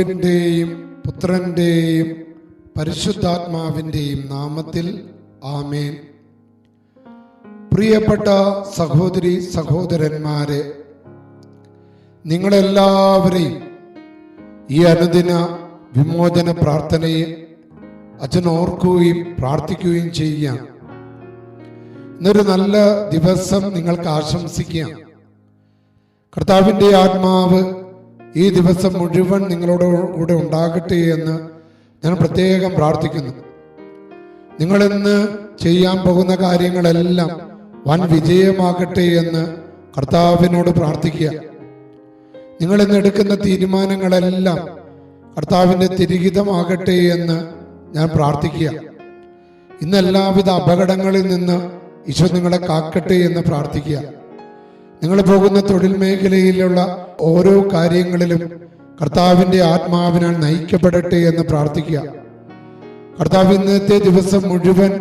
പിതാവിന്റെയും പുത്രന്റെയും പരിശുദ്ധാത്മാവിന്റെയും നാമത്തിൽ ആമേൻ. പ്രിയപ്പെട്ട സഹോദരി സഹോദരന്മാരെ നിങ്ങളെല്ലാവരെയും ഈ അനുദിന വിമോചന പ്രാർത്ഥനയെ അച്ഛൻ ഓർക്കുകയും പ്രാർത്ഥിക്കുകയും ചെയ്യുകയാണ്. ഇന്നൊരു നല്ല ദിവസം നിങ്ങൾക്ക് ആശംസിക്കാം. കർത്താവിന്റെ ആത്മാവ് ഈ ദിവസം മുഴുവൻ നിങ്ങളോട് കൂടെ ഉണ്ടാകട്ടെ എന്ന് ഞാൻ പ്രത്യേകം പ്രാർത്ഥിക്കുന്നു. നിങ്ങളിന്ന് ചെയ്യാൻ പോകുന്ന കാര്യങ്ങളെല്ലാം വൻ വിജയമാകട്ടെ എന്ന് കർത്താവിനോട് പ്രാർത്ഥിക്കുക. നിങ്ങളിന്ന് എടുക്കുന്ന തീരുമാനങ്ങളെല്ലാം കർത്താവിന്റെ തിരിഹിതമാകട്ടെ എന്ന് ഞാൻ പ്രാർത്ഥിക്കുക. ഇന്ന് എല്ലാവിധ അപകടങ്ങളിൽ നിന്ന് ഈശോ നിങ്ങളെ കാക്കട്ടെ എന്ന് പ്രാർത്ഥിക്കുക. നിങ്ങൾ പോകുന്ന തൊഴിൽ മേഖലയിലുള്ള ഓരോ കാര്യങ്ങളിലും കർത്താവിന്റെ ആത്മാവിനാൽ നയിക്കപ്പെടട്ടെ എന്ന് പ്രാർത്ഥിക്കുക. കർത്താവ് ഇന്നത്തെ ദിവസം മുഴുവൻ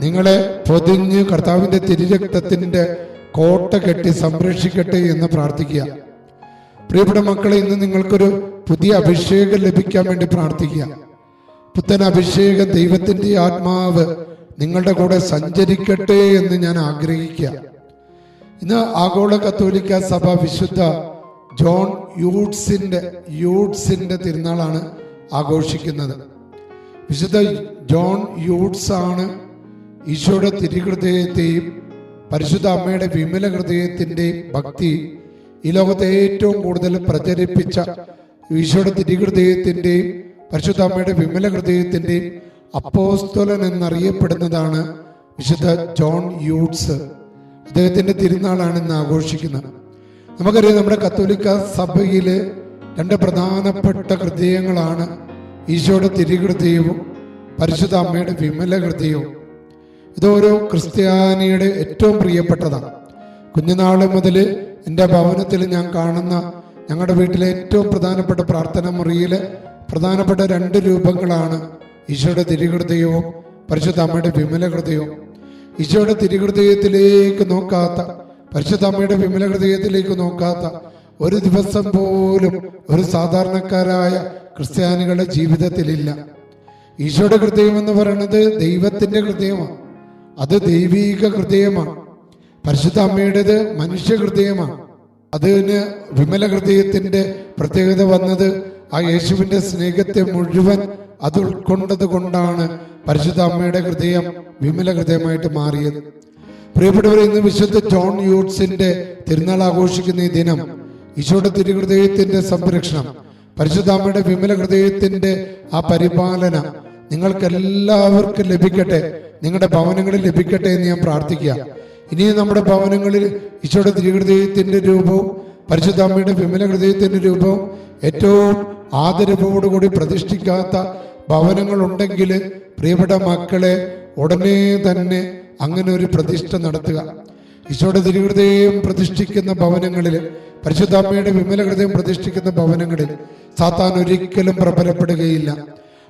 നിങ്ങളെ പൊതിഞ്ഞ് കർത്താവിന്റെ തിരുരക്തത്തിന്റെ കോട്ട കെട്ടി സംരക്ഷിക്കട്ടെ എന്ന് പ്രാർത്ഥിക്കുക. പ്രിയപ്പെട്ട മക്കളെ ഇന്ന് നിങ്ങൾക്കൊരു പുതിയ അഭിഷേകം ലഭിക്കാൻ വേണ്ടി പ്രാർത്ഥിക്കുക. പുത്തൻ അഭിഷേകം ദൈവത്തിന്റെ ആത്മാവ് നിങ്ങളുടെ കൂടെ സഞ്ചരിക്കട്ടെ എന്ന് ഞാൻ ആഗ്രഹിക്കുക. ഇന്ന് ആഗോള കത്തോലിക്ക സഭ വിശുദ്ധ ജോൺ യൂട്സിന്റെ യൂട്സിന്റെ തിരുനാളാണ് ആഘോഷിക്കുന്നത്. വിശുദ്ധ ജോൺ യൂഡ്സ് ആണ് ഈശോയുടെ തിരുഹൃദയത്തെയും പരിശുദ്ധ അമ്മയുടെ വിമല ഹൃദയത്തിന്റെയും ഭക്തി ഈ ലോകത്തെ ഏറ്റവും കൂടുതൽ പ്രചരിപ്പിച്ച ഈശോയുടെ തിരുഹൃദയത്തിന്റെയും പരിശുദ്ധ അമ്മയുടെ വിമല ഹൃദയത്തിന്റെയും അപ്പോസ്തോലൻ എന്നറിയപ്പെടുന്നതാണ് വിശുദ്ധ ജോൺ യൂട്സ് അദ്ദേഹത്തിന്റെ തിരുനാളാണ് ഇന്ന് ആഘോഷിക്കുന്നത്. നമുക്കറിയാം നമ്മുടെ കത്തോലിക്ക സഭയിലെ രണ്ട് പ്രധാനപ്പെട്ട ഹൃദയങ്ങളാണ് ഈശോയുടെ തിരുഹൃദയവും പരിശുദ്ധ അമ്മയുടെ വിമല ഹൃദയവും. ഇതോരോ ക്രിസ്ത്യാനിയുടെ ഏറ്റവും പ്രിയപ്പെട്ടതാണ്. കുഞ്ഞുനാൾ മുതൽ എന്റെ ഭവനത്തിൽ ഞാൻ കാണുന്ന ഞങ്ങളുടെ വീട്ടിലെ ഏറ്റവും പ്രധാനപ്പെട്ട പ്രാർത്ഥന മുറിയിലെ പ്രധാനപ്പെട്ട രണ്ട് രൂപങ്ങളാണ് ഈശോയുടെ തിരുഹൃദയവും പരിശുദ്ധ അമ്മയുടെ വിമല ഹൃദയവും. ഈശോയുടെ തിരുഹൃദയത്തിലേക്ക് നോക്കാത്ത പരിശുദ്ധ അമ്മയുടെ വിമല ഹൃദയത്തിലേക്ക് നോക്കാത്ത ഒരു ദിവസം പോലും ഒരു സാധാരണക്കാരായ ക്രിസ്ത്യാനികളുടെ ജീവിതത്തിലില്ല. ഈശോയുടെ ഹൃദയം എന്ന് പറയുന്നത് ദൈവത്തിന്റെ ഹൃദയമാണ്. അത് ദൈവീക ഹൃദയമാണ്. പരിശുദ്ധ അമ്മയുടേത് മനുഷ്യ ഹൃദയമാണ്. അതിന് വിമല ഹൃദയത്തിന്റെ പ്രത്യേകത വന്നത് ആ യേശുവിന്റെ സ്നേഹത്തെ മുഴുവൻ അത് ഉൾക്കൊണ്ടത് കൊണ്ടാണ് പരിശുദ്ധ അമ്മയുടെ ഹൃദയം വിമല ഹൃദയമായിട്ട് മാറിയത്. പ്രിയപ്പെട്ടവർ ഇന്ന് വിശുദ്ധ ജോൺ യൂട്സിന്റെ തിരുനാൾ ആഘോഷിക്കുന്ന ഈ ദിനം ഈശോയുടെ തിരുഹൃദയത്തിന്റെ സംരക്ഷണം പരിശുദ്ധ അമ്മയുടെ വിമല ഹൃദയത്തിന്റെ ആ പരിപാലന നിങ്ങൾക്ക് എല്ലാവർക്കും ലഭിക്കട്ടെ നിങ്ങളുടെ ഭവനങ്ങളിൽ ലഭിക്കട്ടെ എന്ന് ഞാൻ പ്രാർത്ഥിക്കുക. ഇനിയും നമ്മുടെ ഭവനങ്ങളിൽ ഈശോയുടെ തിരുഹൃദയത്തിന്റെ രൂപവും പരിശുദ്ധ അമ്മയുടെ വിമല ഹൃദയത്തിന്റെ രൂപവും ഏറ്റവും ആദരവോടുകൂടി പ്രതിഷ്ഠിക്കാത്ത ഭവനങ്ങൾ ഉണ്ടെങ്കിൽ പ്രിയപ്പെട്ട മക്കളെ ഉടനെ തന്നെ അങ്ങനെ ഒരു പ്രതിഷ്ഠ നടത്തുക. ഈശോയുടെ തിരുഹൃദയം പ്രതിഷ്ഠിക്കുന്ന ഭവനങ്ങളിൽ പരിശുദ്ധാമ്മയുടെ വിമല ഹൃദയം പ്രതിഷ്ഠിക്കുന്ന ഭവനങ്ങളിൽ സാത്താൻ ഒരിക്കലും പ്രബലപ്പെടുകയില്ല.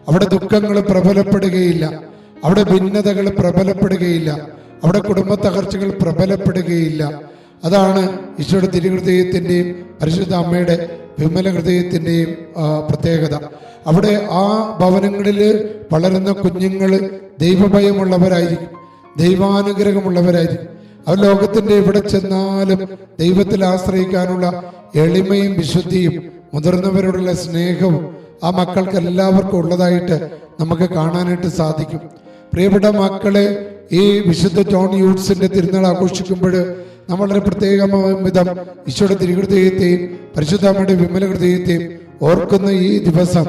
അവിടെ ദുഃഖങ്ങൾ പ്രബലപ്പെടുകയില്ല. അവിടെ ഭിന്നതകൾ പ്രബലപ്പെടുകയില്ല. അവിടെ കുടുംബ തകർച്ചകൾ പ്രബലപ്പെടുകയില്ല. അതാണ് ഈശോയുടെ തിരുഹൃദയത്തിന്റെയും പരിശുദ്ധ അമ്മയുടെ വിമല ഹൃദയത്തിന്റെയും പ്രത്യേകത. അവിടെ ആ ഭവനങ്ങളിൽ വളരുന്ന കുഞ്ഞുങ്ങൾ ദൈവഭയമുള്ളവരായിരിക്കും ദൈവാനുഗ്രഹമുള്ളവരായിരിക്കും. അവർ ലോകത്തിന്റെ എവിടെ ചെന്നാലും ദൈവത്തിൽ ആശ്രയിക്കാനുള്ള എളിമയും വിശുദ്ധിയും മുതിർന്നവരോടുള്ള സ്നേഹവും ആ മക്കൾക്ക് എല്ലാവർക്കും ഉള്ളതായിട്ട് നമുക്ക് കാണാനായിട്ട് സാധിക്കും. പ്രിയപ്പെട്ട മക്കളെ ഈ വിശുദ്ധ ജോൺ യൂട്സിന്റെ തിരുനാൾ ആഘോഷിക്കുമ്പോൾ നമ്മൾ വളരെ പ്രത്യേകമായ വിധം ഈശോയുടെ തിരുഹൃദയത്തെയും പരിശുദ്ധമ്മയുടെ വിമല ഹൃദയത്തെയും ഓർക്കുന്ന ഈ ദിവസം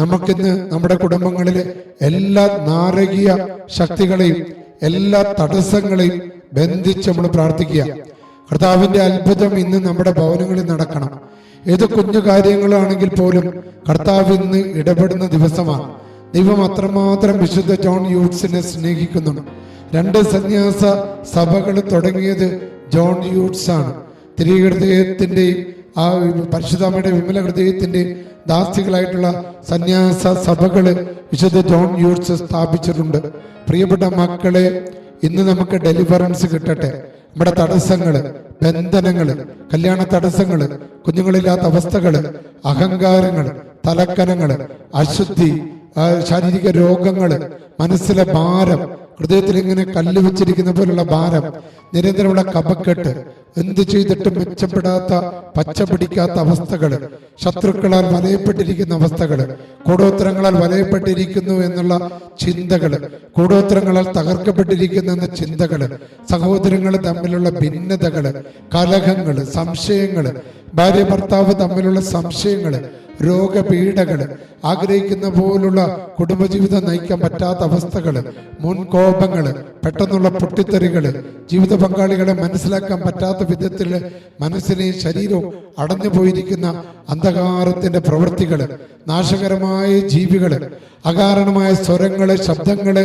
നമുക്കിന്ന് നമ്മുടെ കുടുംബങ്ങളിലെ എല്ലാ നാരകീയ ശക്തികളെയും എല്ലാ തടസ്സങ്ങളെയും ബന്ധിച്ച് നമ്മൾ പ്രാർത്ഥിക്കുക. കർത്താവിന്റെ അത്ഭുതം ഇന്ന് നമ്മുടെ ഭവനങ്ങളിൽ നടക്കണം. ഏത് കുഞ്ഞു കാര്യങ്ങളാണെങ്കിൽ പോലും കർത്താവ് ഇന്ന് ഇടപെടുന്ന ദിവസമാണ്. ദൈവം അത്രമാത്രം വിശുദ്ധ ജോൺ യൂത്ത്സിനെ സ്നേഹിക്കുന്നുണ്ട്. രണ്ട് സന്യാസ സഭകൾ തുടങ്ങിയത് ജോൺ യൂട്ട്സ് ആണ്. തിരുഹൃദയത്തിന്റെയും ആ പരിശുദ്ധമ്മയുടെ വിമല ഹൃദയത്തിന്റെയും ദാസ്തികളായിട്ടുള്ള സന്യാസ സഭകൾ വിശുദ്ധ ജോൺ യൂട്ട്സ് സ്ഥാപിച്ചിട്ടുണ്ട്. പ്രിയപ്പെട്ട മക്കളെ ഇന്ന് നമുക്ക് ഡെലിവറൻസ് കിട്ടട്ടെ. നമ്മുടെ തടസ്സങ്ങൾ ബന്ധനങ്ങൾ കല്യാണ തടസ്സങ്ങൾ കുഞ്ഞുങ്ങളില്ലാത്ത അവസ്ഥകൾ അഹങ്കാരങ്ങൾ തലക്കനങ്ങൾ അശുദ്ധി ശാരീരിക രോഗങ്ങൾ മനസ്സിലെ ഭാരം ഹൃദയത്തിൽ ഇങ്ങനെ കല്ല് വെച്ചിരിക്കുന്ന പോലുള്ള ഭാരം നിരന്തരമുള്ള കപക്കെട്ട് എന്ത് ചെയ്തിട്ടും മെച്ചപ്പെടാത്ത പച്ച പിടിക്കാത്ത അവസ്ഥകൾ ശത്രുക്കളാൽ വലയപ്പെട്ടിരിക്കുന്ന അവസ്ഥകൾ കൂടോത്തരങ്ങളാൽ വലയപ്പെട്ടിരിക്കുന്നു എന്നുള്ള ചിന്തകൾ കൂടോത്തരങ്ങളാൽ തകർക്കപ്പെട്ടിരിക്കുന്നു എന്ന ചിന്തകൾ സഹോദരങ്ങൾ തമ്മിലുള്ള ഭിന്നതകൾ കലഹങ്ങൾ സംശയങ്ങൾ ഭാര്യ ഭർത്താവ് തമ്മിലുള്ള സംശയങ്ങൾ രോഗപീഠകൾ ആഗ്രഹിക്കുന്ന പോലുള്ള കുടുംബജീവിതം നയിക്കാൻ പറ്റാത്ത അവസ്ഥകൾ മുൻകോപങ്ങൾ പെട്ടെന്നുള്ള പൊട്ടിത്തെറികൾ ജീവിത പങ്കാളികളെ മനസ്സിലാക്കാൻ പറ്റാത്ത വിധത്തിൽ മനസ്സിനെയും ശരീരവും അടഞ്ഞു പോയിരിക്കുന്ന അന്ധകാരത്തിന്റെ പ്രവൃത്തികൾ നാശകരമായ ജീവികൾ അകാരണമായ സ്വരങ്ങൾ ശബ്ദങ്ങൾ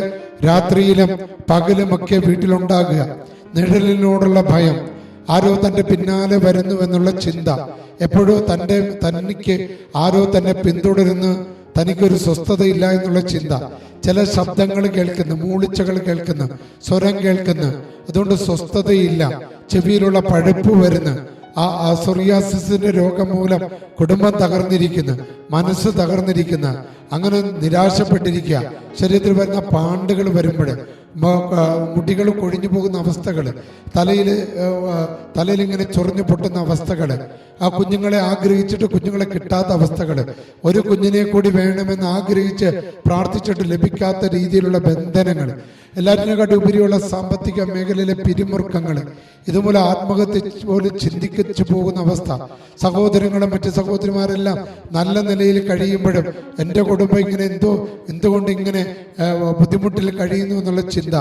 രാത്രിയിലും പകലുമൊക്കെ വീട്ടിലുണ്ടാകുക നിഴലിനോടുള്ള ഭയം ആരോ തന്റെ പിന്നാലെ വരുന്നു എന്നുള്ള ചിന്ത. എപ്പോഴോ തന്റെ തനിക്ക് ആരോ തന്നെ പിന്തുടരുന്നു. തനിക്കൊരു സ്വസ്ഥതയില്ല എന്നുള്ള ചിന്ത. ചില ശബ്ദങ്ങൾ കേൾക്കുന്നു മൂളിച്ചകൾ കേൾക്കുന്നു സ്വരം കേൾക്കുന്നു. അതുകൊണ്ട് സ്വസ്ഥതയില്ല. ചെവിയിലുള്ള പഴുപ്പ് വരുന്നു. ആ അസുറിയാസിന്റെ സൊറിയാസിന്റെ രോഗം മൂലം കുടുംബം തകർന്നിരിക്കുന്നു മനസ്സ് തകർന്നിരിക്കുന്നു. അങ്ങനെ നിരാശപ്പെട്ടിരിക്കുക. ശരീരത്തിൽ വരുന്ന പാണ്ടുകൾ വരുമ്പോൾ മുടികൾ കൊഴിഞ്ഞു പോകുന്ന അവസ്ഥകൾ തലയിൽ തലയിൽ ഇങ്ങനെ ചൊറിഞ്ഞു പൊട്ടുന്ന അവസ്ഥകൾ ആ കുഞ്ഞുങ്ങളെ ആഗ്രഹിച്ചിട്ട് കുഞ്ഞുങ്ങളെ കിട്ടാത്ത അവസ്ഥകൾ ഒരു കുഞ്ഞിനെ കൂടി വേണമെന്ന് ആഗ്രഹിച്ച് പ്രാർത്ഥിച്ചിട്ട് ലഭിക്കാത്ത രീതിയിലുള്ള ബന്ധനങ്ങൾ എല്ലാറ്റിനെക്കാട്ടും ഉപരിയുള്ള സാമ്പത്തിക മേഖലയിലെ പിരിമുറുക്കങ്ങൾ ഇതുപോലെ ആത്മഹത്യ പോലും ചിന്തിച്ചു പോകുന്ന അവസ്ഥ സഹോദരങ്ങളും മറ്റ് സഹോദരിമാരെല്ലാം നല്ല നിലയിൽ കഴിയുമ്പോഴും എന്റെ കുടുംബം ഇങ്ങനെ എന്തോ എന്തുകൊണ്ട് ഇങ്ങനെ ബുദ്ധിമുട്ടിൽ കഴിയുന്നു എന്നുള്ള ചിന്ത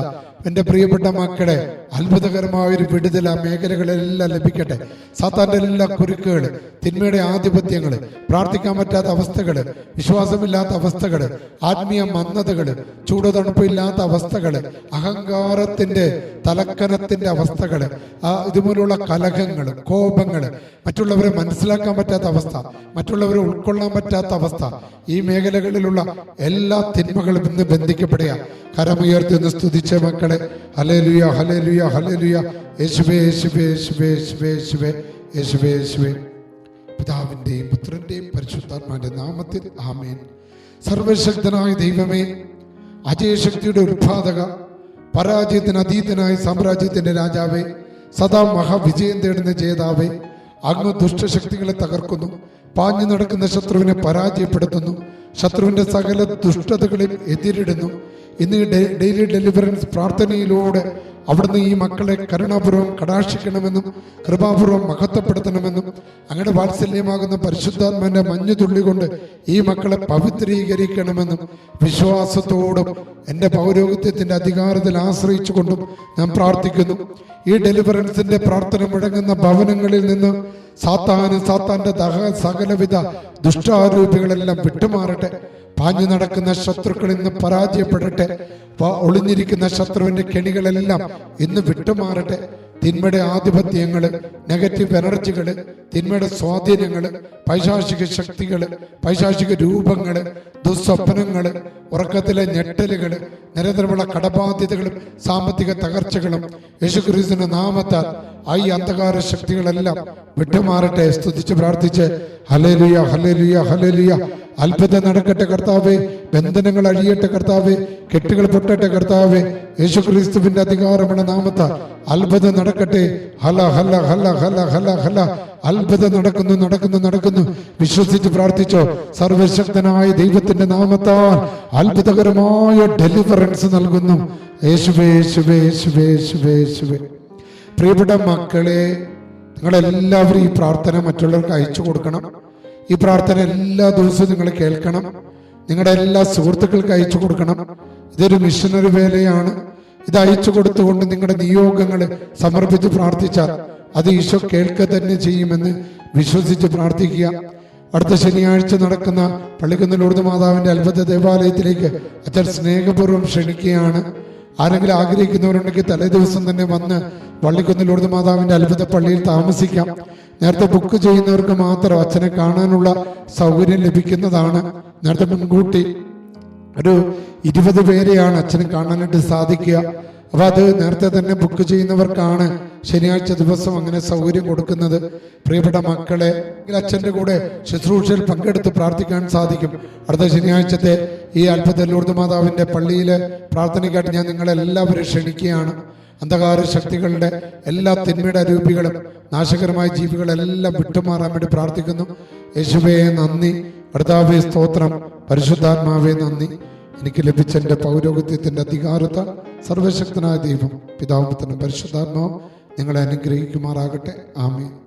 എന്റെ പ്രിയപ്പെട്ട മക്കളെ അത്ഭുതകരമായ ഒരു വിടുതൽ ആ മേഖലകളിലെല്ലാം ലഭിക്കട്ടെ. സാത്താന്റെ എല്ലാ കുരുക്കുകൾ തിന്മയുടെ ആധിപത്യങ്ങൾ പ്രാർത്ഥിക്കാൻ പറ്റാത്ത അവസ്ഥകൾ വിശ്വാസമില്ലാത്ത അവസ്ഥകൾ ആത്മീയ മന്ദതകൾ ചൂടുതണുപ്പില്ലാത്ത അവസ്ഥകൾ അഹങ്കാരത്തിന്റെ തലക്കനത്തിന്റെ അവസ്ഥകൾ ആ ഇതുപോലുള്ള കലഹങ്ങൾ കോപങ്ങൾ മറ്റുള്ളവരെ മനസ്സിലാക്കാൻ പറ്റാത്ത അവസ്ഥ മറ്റുള്ളവരെ ഉൾക്കൊള്ളാൻ പറ്റാത്ത അവസ്ഥ ഈ മേഖലകളിലുള്ള എല്ലാ തിന്മകളും ഇന്ന് ബന്ധിക്കപ്പെടുക കരമുയർത്തി ഒന്ന് സ്തുതിച്ച മക്കളെ. ഹലേലുയ ഹലേലുയ ഹലേലുയ യേശുവേ യേശുവേ യേശുവേ യേശുവേ യേശുവേ യേശുവേ യേശുവേ. പുത്രന്റെയും പരിശുദ്ധാത്മാവിന്റെ നാമത്തിൽ ആമേൻ. സർവശക്തനായ ദൈവമേ അജയശക്തിയുടെ ഉത്പാദക പരാജയത്തിന് അതീതനായ സാമ്രാജ്യത്തിന്റെ രാജാവേ സദാ മഹാവിജയം തേടുന്ന ജേതാവേ അങ്ങ് ദുഷ്ടശക്തികളെ തകർക്കുന്നു പാഞ്ഞു നടക്കുന്ന ശത്രുവിനെ പരാജയപ്പെടുത്തുന്നു ശത്രുവിന്റെ സകല ദുഷ്ടതകളെയും എതിരിടുന്നു. ഇന്ന് ഡെയിലി ഡെലിവറൻസ് പ്രാർത്ഥനയിലൂടെ അവിടുന്ന് ഈ മക്കളെ കരുണാപൂർവം കടാക്ഷിക്കണമെന്നും കൃപാപൂർവം മഹത്വപ്പെടുത്തണമെന്നും അങ്ങയുടെ വാത്സല്യമാകുന്ന പരിശുദ്ധാത്മന്റെ മഞ്ഞു തുള്ളി കൊണ്ട് ഈ മക്കളെ പവിത്രീകരിക്കണമെന്നും വിശ്വാസത്തോടും എന്റെ പൗരോഹിത്യത്തിന്റെ അധികാരത്തിൽ ആശ്രയിച്ചുകൊണ്ടും ഞാൻ പ്രാർത്ഥിക്കുന്നു. ഈ ഡെലിവറൻസിന്റെ പ്രാർത്ഥന മുഴങ്ങുന്ന ഭവനങ്ങളിൽ നിന്ന് സാത്താന് സാത്താന്റെ ദഹ സകലവിധ ദുഷ്ടാരൂപികളെല്ലാം വിട്ടുമാറട്ടെ. പാഞ്ഞു നടക്കുന്ന ശത്രുക്കൾ ഇന്ന് പരാജയപ്പെടട്ടെ. ഒളിഞ്ഞിരിക്കുന്ന ശത്രുവിന്റെ കെണികളെല്ലാം ഇന്ന് വിട്ടുമാറട്ടെ. തിന്മയുടെ ആധിപത്യങ്ങൾ നെഗറ്റീവ് എനർജികൾ തിന്മയുടെ സ്വാധീനങ്ങൾ പൈശാചിക ശക്തികൾ പൈശാചിക രൂപങ്ങൾ ദുസ്വപ്നങ്ങൾ ഉറക്കത്തിലെ ഞെട്ടലുകൾ നിരന്തരമുള്ള കടബാധ്യതകളും സാമ്പത്തിക തകർച്ചകളും യേശുക്രിസ്തുവിന്റെ നാമത്താൽ ഈ അന്ധകാര ശക്തികളെല്ലാം വിട്ടുമാറട്ടെ. സ്തുതിച്ച് പ്രാർത്ഥിച്ച് ഹലേലുയ ഹലേലുയ ഹലേലുയ അത്ഭുതം നടക്കട്ടെ കർത്താവേ. ബന്ധനങ്ങൾ അഴിയട്ടെ കർത്താവേ. കെട്ടുകൾ പൊട്ടട്ടെ കർത്താവേ. യേശുക്രിസ്തുവിന്റെ അധികാരമുള്ള നാമത്ത അത്ഭുതം നടക്കട്ടെ. ഹല ഹല ഹല ഹല ഹല ഹല. അത്ഭുതം നടക്കുന്നു നടക്കുന്നു നടക്കുന്നു. വിശ്വസിച്ച് പ്രാർത്ഥിച്ചോ. സർവശക്തനായ ദൈവത്തിന്റെ നാമത്താൽ അത്ഭുതകരമായ ഡെലിവറൻസ് നൽകുന്നു. യേശുവേ യേശുവേ യേശുവേ യേശുവേ. പ്രിയപ്പെട്ട മക്കളെ നിങ്ങളെല്ലാവരും ഈ പ്രാർത്ഥന മറ്റുള്ളവർക്ക് അയച്ചു കൊടുക്കണം. ഈ പ്രാർത്ഥന എല്ലാ ദിവസവും നിങ്ങൾ കേൾക്കണം. നിങ്ങളുടെ എല്ലാ സുഹൃത്തുക്കൾക്ക് അയച്ചു കൊടുക്കണം. ഇതൊരു മിഷനറി വേലയാണ്. ഇത് അയച്ചു കൊടുത്തുകൊണ്ട് നിങ്ങളുടെ നിയോഗങ്ങൾ സമർപ്പിച്ച് പ്രാർത്ഥിച്ചാൽ അത് ഈശോ കേൾക്കുക തന്നെ ചെയ്യുമെന്ന് വിശ്വസിച്ച് പ്രാർത്ഥിക്കുക. അടുത്ത ശനിയാഴ്ച നടക്കുന്ന പള്ളിക്കുന്ന് ലൂർദ് മാതാവിന്റെ അത്ഭുത ദേവാലയത്തിലേക്ക് അച്ഛൻ സ്നേഹപൂർവം ക്ഷണിക്കുകയാണ്. ആരെങ്കിലും ആഗ്രഹിക്കുന്നവരുണ്ടെങ്കിൽ തലേ ദിവസം തന്നെ വന്ന് പള്ളിക്കുന്ന് ലൂർദ് മാതാവിന്റെ അത്ഭുത പള്ളിയിൽ താമസിക്കാം. നേരത്തെ ബുക്ക് ചെയ്യുന്നവർക്ക് മാത്രം അച്ഛനെ കാണാനുള്ള സൗകര്യം ലഭിക്കുന്നതാണ്. നേരത്തെ മുൻകൂട്ടി ഒരു ഇരുപത് പേരെയാണ് അച്ഛനെ കാണാനായിട്ട് സാധിക്കുക. അപ്പോൾ അത് നേരത്തെ തന്നെ ബുക്ക് ചെയ്യുന്നവർക്കാണ് ശനിയാഴ്ച ദിവസം അങ്ങനെ സൗകര്യം കൊടുക്കുന്നത്. പ്രിയപ്പെട്ട മക്കളെ അച്ഛന്റെ കൂടെ ശുശ്രൂഷയിൽ പങ്കെടുത്ത് പ്രാർത്ഥിക്കാൻ സാധിക്കും. അടുത്ത ശനിയാഴ്ചത്തെ ഈ അത്ഭുത ലൂർദ് മാതാവിന്റെ പള്ളിയിലെ പ്രാർത്ഥനയ്ക്കായിട്ട് ഞാൻ നിങ്ങളെല്ലാവരും ക്ഷണിക്കുകയാണ്. അന്ധകാര ശക്തികളുടെ എല്ലാ തിന്മയുടെ രൂപികളും നാശകരമായ ജീവികളെല്ലാം വിട്ടുമാറാൻ വേണ്ടി പ്രാർത്ഥിക്കുന്നു. യേശുവേ നന്ദി. കർത്താവേ സ്തോത്രം. പരിശുദ്ധാത്മാവേ നന്ദി. എനിക്ക് ലഭിച്ച എന്റെ പൗരോഹിത്യത്തിന്റെ അധികാരത്ത സർവശക്തനായ ദൈവം പിതാവുത്തനും പരിശുദ്ധാത്മാവും നിങ്ങളെ അനുഗ്രഹിക്കുമാറാകട്ടെ. ആമേൻ.